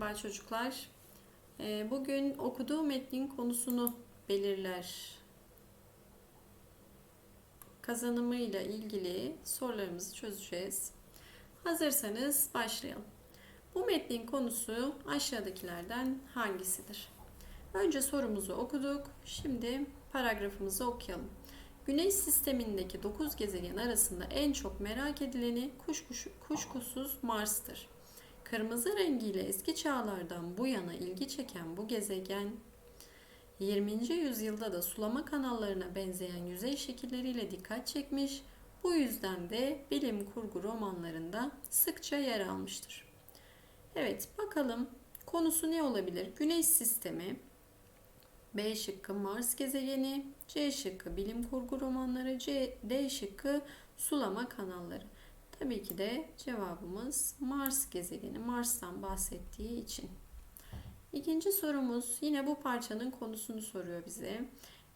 Merhaba çocuklar. Ee, Bugün okuduğu metnin konusunu belirler. Kazanımıyla ilgili sorularımızı çözeceğiz. Hazırsanız başlayalım. Bu metnin konusu aşağıdakilerden hangisidir? Önce sorumuzu okuduk. Şimdi paragrafımızı okuyalım. Güneş sistemindeki 9 gezegen arasında en çok merak edileni kuşkusuz Mars'tır. Kırmızı rengiyle eski çağlardan bu yana ilgi çeken bu gezegen 20. yüzyılda da sulama kanallarına benzeyen yüzey şekilleriyle dikkat çekmiş, bu yüzden de bilim kurgu romanlarında sıkça yer almıştır. Evet bakalım konusu ne olabilir? Güneş sistemi, B şıkkı Mars gezegeni, C şıkkı bilim kurgu romanları, C, D şıkkı sulama kanalları. Tabii ki de cevabımız Mars gezegeni. Mars'tan bahsettiği için. İkinci sorumuz yine bu parçanın konusunu soruyor bize.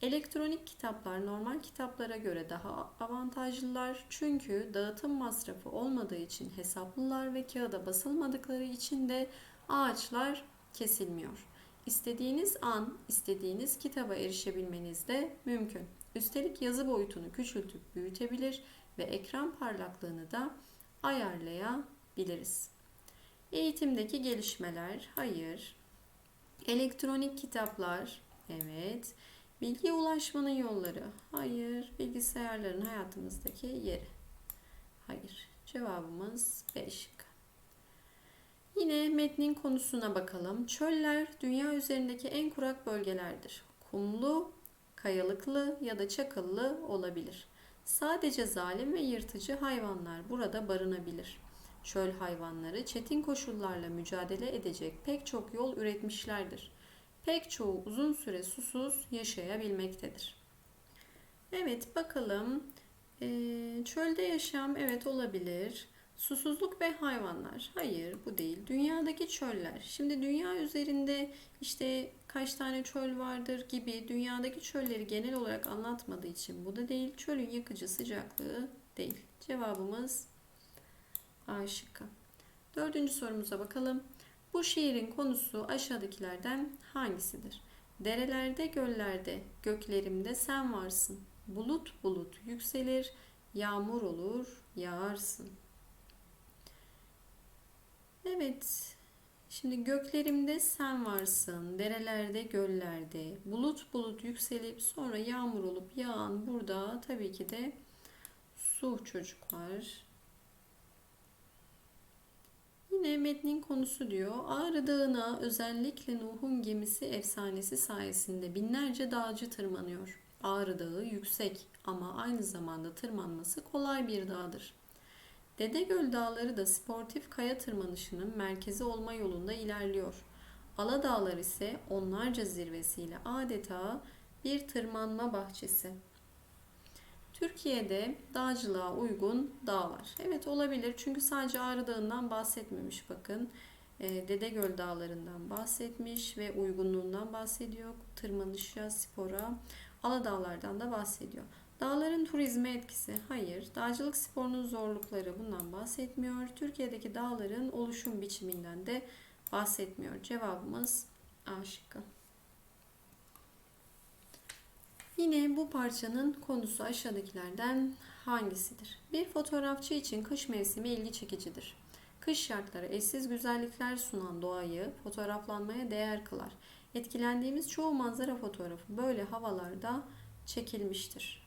Elektronik kitaplar normal kitaplara göre daha avantajlılar çünkü dağıtım masrafı olmadığı için hesaplılar ve kağıda basılmadıkları için de ağaçlar kesilmiyor. İstediğiniz an istediğiniz kitaba erişebilmeniz de mümkün. Üstelik yazı boyutunu küçültüp büyütebilir ve ekran parlaklığını da ayarlayabiliriz. Eğitimdeki gelişmeler, hayır. Elektronik kitaplar, evet. Bilgiye ulaşmanın yolları, hayır. Bilgisayarların hayatımızdaki yeri, hayır. Cevabımız B şıkkı. Yine metnin konusuna bakalım. Çöller dünya üzerindeki en kurak bölgelerdir. Kumlu, kayalıklı ya da çakıllı olabilir. Sadece zalim ve yırtıcı hayvanlar burada barınabilir. Çöl hayvanları çetin koşullarla mücadele edecek pek çok yol üretmişlerdir. Pek çoğu uzun süre susuz yaşayabilmektedir. Evet bakalım. Ee, çölde yaşam evet olabilir. Susuzluk ve hayvanlar. Hayır bu değil. Dünyadaki çöller. Şimdi dünya üzerinde işte kaç tane çöl vardır gibi dünyadaki çölleri genel olarak anlatmadığı için bu da değil. Çölün yakıcı sıcaklığı değil. Cevabımız A şıkkı. Dördüncü sorumuza bakalım. Bu şiirin konusu aşağıdakilerden hangisidir? Derelerde, göllerde, göklerimde sen varsın. Bulut bulut yükselir, yağmur olur, yağarsın. Evet, Şimdi göklerimde sen varsın, derelerde, göllerde, bulut bulut yükselip sonra yağmur olup yağan burada tabii ki de su çocuklar. Yine metnin konusu diyor. Ağrı Dağı'na özellikle Nuh'un gemisi efsanesi sayesinde binlerce dağcı tırmanıyor. Ağrı Dağı yüksek ama aynı zamanda tırmanması kolay bir dağdır. Dedegöl Dağları da sportif kaya tırmanışının merkezi olma yolunda ilerliyor. Ala Dağlar ise onlarca zirvesiyle adeta bir tırmanma bahçesi. Türkiye'de dağcılığa uygun dağ var. Evet olabilir çünkü sadece Ağrı Dağı'ndan bahsetmemiş bakın. E, Dedegöl Dağları'ndan bahsetmiş ve uygunluğundan bahsediyor. Tırmanışa, spora, Aladağlar'dan da bahsediyor. Dağların turizme etkisi? Hayır. Dağcılık sporunun zorlukları bundan bahsetmiyor. Türkiye'deki dağların oluşum biçiminden de bahsetmiyor. Cevabımız A şıkkı. Yine bu parçanın konusu aşağıdakilerden hangisidir? Bir fotoğrafçı için kış mevsimi ilgi çekicidir. Kış şartları eşsiz güzellikler sunan doğayı fotoğraflanmaya değer kılar. Etkilendiğimiz çoğu manzara fotoğrafı böyle havalarda çekilmiştir.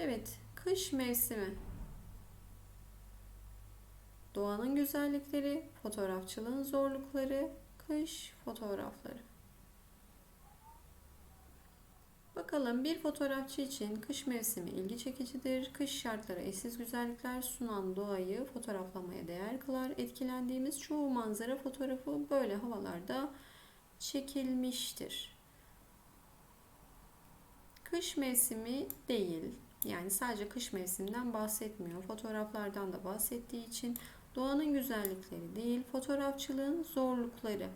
Evet, kış mevsimi. Doğanın güzellikleri, fotoğrafçılığın zorlukları, kış fotoğrafları. Bakalım bir fotoğrafçı için kış mevsimi ilgi çekicidir. Kış şartları eşsiz güzellikler sunan doğayı fotoğraflamaya değer kılar. Etkilendiğimiz çoğu manzara fotoğrafı böyle havalarda çekilmiştir. Kış mevsimi değil. Yani sadece kış mevsiminden bahsetmiyor. Fotoğraflardan da bahsettiği için doğanın güzellikleri değil, fotoğrafçılığın zorlukları.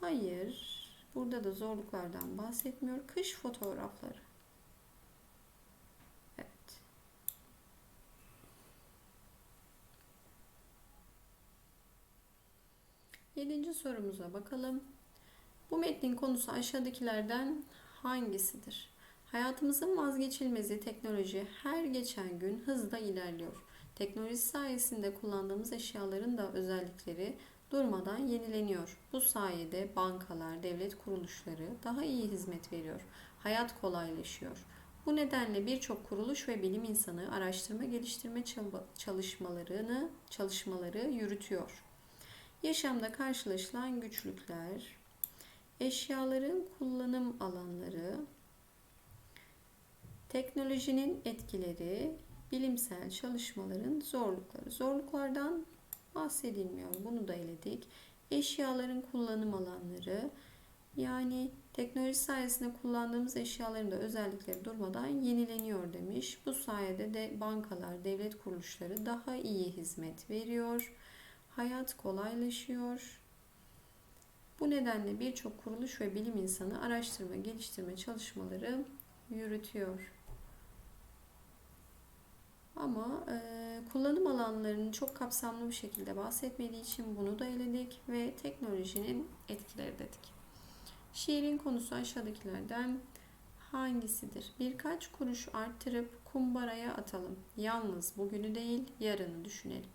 Hayır, burada da zorluklardan bahsetmiyor. Kış fotoğrafları. Evet. Yedinci sorumuza bakalım. Bu metnin konusu aşağıdakilerden hangisidir? Hayatımızın vazgeçilmezi teknoloji her geçen gün hızla ilerliyor. Teknoloji sayesinde kullandığımız eşyaların da özellikleri durmadan yenileniyor. Bu sayede bankalar, devlet kuruluşları daha iyi hizmet veriyor. Hayat kolaylaşıyor. Bu nedenle birçok kuruluş ve bilim insanı araştırma geliştirme çalışmalarını çalışmaları yürütüyor. Yaşamda karşılaşılan güçlükler, eşyaların kullanım alanları, teknolojinin etkileri, bilimsel çalışmaların zorlukları. Zorluklardan bahsedilmiyor. Bunu da eledik. Eşyaların kullanım alanları, yani teknoloji sayesinde kullandığımız eşyaların da özellikleri durmadan yenileniyor demiş. Bu sayede de bankalar, devlet kuruluşları daha iyi hizmet veriyor. Hayat kolaylaşıyor. Bu nedenle birçok kuruluş ve bilim insanı araştırma, geliştirme çalışmaları yürütüyor. Ama e, kullanım alanlarını çok kapsamlı bir şekilde bahsetmediği için bunu da eledik ve teknolojinin etkileri dedik. Şiirin konusu aşağıdakilerden hangisidir? Birkaç kuruş arttırıp kumbaraya atalım. Yalnız bugünü değil yarını düşünelim.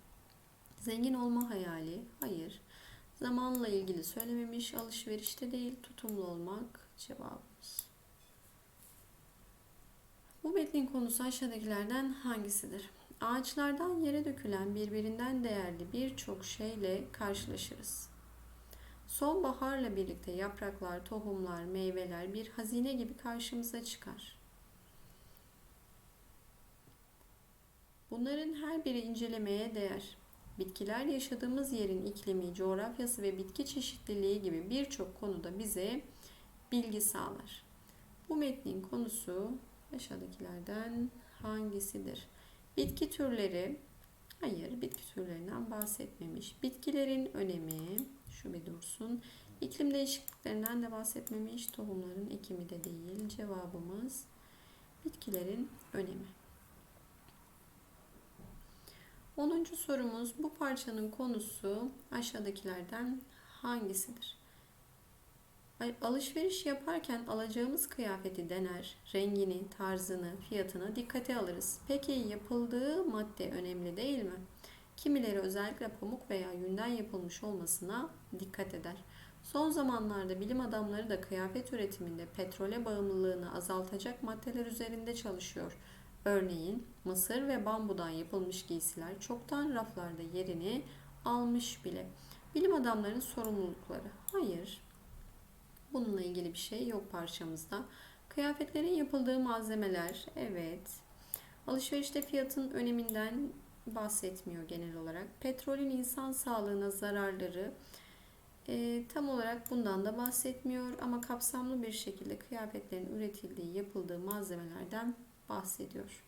Zengin olma hayali? Hayır. Zamanla ilgili söylememiş, alışverişte değil, tutumlu olmak cevabımız. Bu metnin konusu aşağıdakilerden hangisidir? Ağaçlardan yere dökülen birbirinden değerli birçok şeyle karşılaşırız. Sonbaharla birlikte yapraklar, tohumlar, meyveler bir hazine gibi karşımıza çıkar. Bunların her biri incelemeye değer. Bitkiler yaşadığımız yerin iklimi, coğrafyası ve bitki çeşitliliği gibi birçok konuda bize bilgi sağlar. Bu metnin konusu aşağıdakilerden hangisidir? Bitki türleri, hayır bitki türlerinden bahsetmemiş. Bitkilerin önemi, şu bir dursun. İklim değişikliklerinden de bahsetmemiş. Tohumların ekimi de değil. Cevabımız bitkilerin önemi. 10. sorumuz bu parçanın konusu aşağıdakilerden hangisidir? Alışveriş yaparken alacağımız kıyafeti dener, rengini, tarzını, fiyatını dikkate alırız. Peki yapıldığı madde önemli değil mi? Kimileri özellikle pamuk veya yünden yapılmış olmasına dikkat eder. Son zamanlarda bilim adamları da kıyafet üretiminde petrole bağımlılığını azaltacak maddeler üzerinde çalışıyor. Örneğin mısır ve bambudan yapılmış giysiler çoktan raflarda yerini almış bile. Bilim adamlarının sorumlulukları. Hayır. Bununla ilgili bir şey yok parçamızda. Kıyafetlerin yapıldığı malzemeler. Evet. Alışverişte fiyatın öneminden bahsetmiyor genel olarak. Petrolün insan sağlığına zararları e, tam olarak bundan da bahsetmiyor ama kapsamlı bir şekilde kıyafetlerin üretildiği, yapıldığı malzemelerden bahsediyor.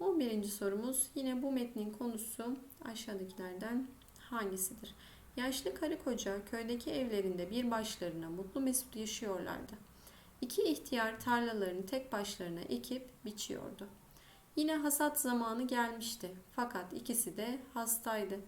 11. sorumuz yine bu metnin konusu aşağıdakilerden hangisidir? Yaşlı karı koca köydeki evlerinde bir başlarına mutlu mesut yaşıyorlardı. İki ihtiyar tarlalarını tek başlarına ekip biçiyordu. Yine hasat zamanı gelmişti. Fakat ikisi de hastaydı.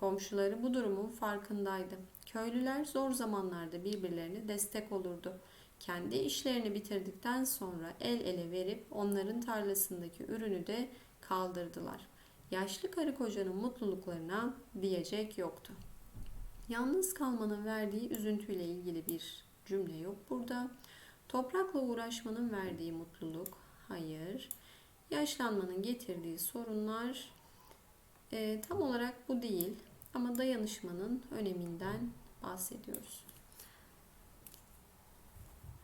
Komşuları bu durumun farkındaydı. Köylüler zor zamanlarda birbirlerine destek olurdu. Kendi işlerini bitirdikten sonra el ele verip onların tarlasındaki ürünü de kaldırdılar. Yaşlı karı kocanın mutluluklarına diyecek yoktu. Yalnız kalmanın verdiği üzüntüyle ilgili bir cümle yok burada. Toprakla uğraşmanın verdiği mutluluk, hayır. Yaşlanmanın getirdiği sorunlar e, tam olarak bu değil ama dayanışmanın öneminden bahsediyoruz.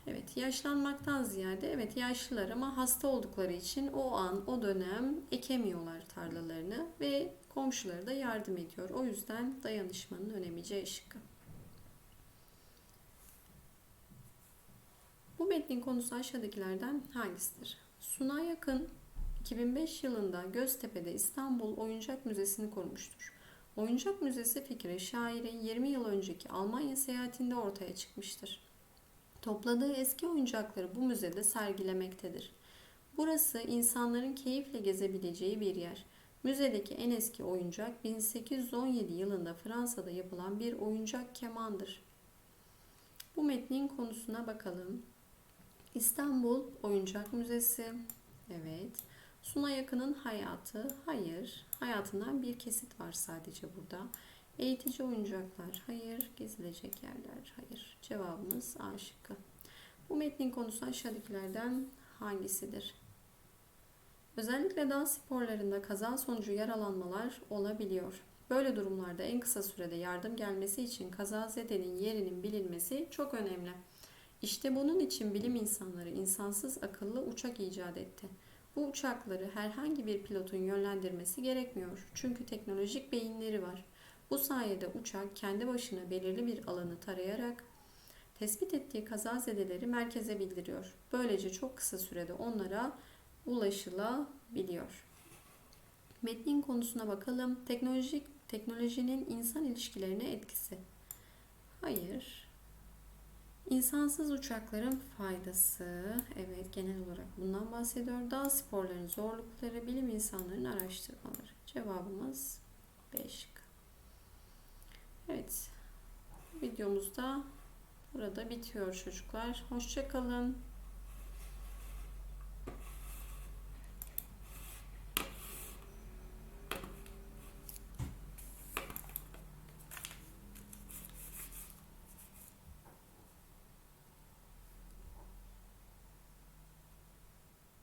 Evet, yaşlanmaktan ziyade evet yaşlılar ama hasta oldukları için o an, o dönem ekemiyorlar tarlalarını ve komşuları da yardım ediyor. O yüzden dayanışmanın önemi C şıkkı. Bu metnin konusu aşağıdakilerden hangisidir? Suna yakın 2005 yılında Göztepe'de İstanbul Oyuncak Müzesi'ni kurmuştur. Oyuncak Müzesi fikri şairin 20 yıl önceki Almanya seyahatinde ortaya çıkmıştır. Topladığı eski oyuncakları bu müzede sergilemektedir. Burası insanların keyifle gezebileceği bir yer. Müzedeki en eski oyuncak 1817 yılında Fransa'da yapılan bir oyuncak kemandır. Bu metnin konusuna bakalım. İstanbul Oyuncak Müzesi. Evet. Suna Yakın'ın hayatı. Hayır. Hayatından bir kesit var sadece burada. Eğitici oyuncaklar. Hayır. Gezilecek yerler. Hayır. Cevabımız A şıkkı. Bu metnin konusu aşağıdakilerden hangisidir? Özellikle dağ sporlarında kaza sonucu yaralanmalar olabiliyor. Böyle durumlarda en kısa sürede yardım gelmesi için kazazedenin yerinin bilinmesi çok önemli. İşte bunun için bilim insanları insansız akıllı uçak icat etti. Bu uçakları herhangi bir pilotun yönlendirmesi gerekmiyor. Çünkü teknolojik beyinleri var. Bu sayede uçak kendi başına belirli bir alanı tarayarak tespit ettiği kazazedeleri merkeze bildiriyor. Böylece çok kısa sürede onlara ulaşılabiliyor. Metnin konusuna bakalım. Teknolojik teknolojinin insan ilişkilerine etkisi. Hayır. İnsansız uçakların faydası. Evet genel olarak bundan bahsediyor. Dağ sporlarının zorlukları, bilim insanlarının araştırmaları. Cevabımız 5. Evet. Videomuz da burada bitiyor çocuklar. Hoşçakalın.